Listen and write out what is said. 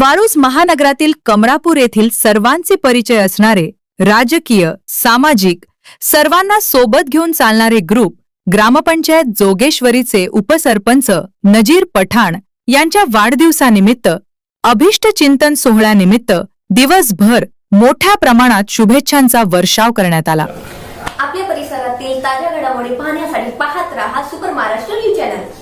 वाळूज महानगरातील कमळापूर येथील सर्वांचे परिचय असणारे राजकीय सामाजिक सर्वांना सोबत घेऊन चालणारे ग्रुप ग्रामपंचायत जोगेश्वरीचे उपसरपंच नजीर पठाण यांच्या वाढदिवसानिमित्त अभिष्ट चिंतन सोहळ्यानिमित्त दिवसभर मोठ्या प्रमाणात शुभेच्छांचा वर्षाव करण्यात आला. आपल्या परिसरातील ताज्या घडामोडी पाहण्यासाठी पाहत राहा सुपर महाराष्ट्र न्यूज चॅनल.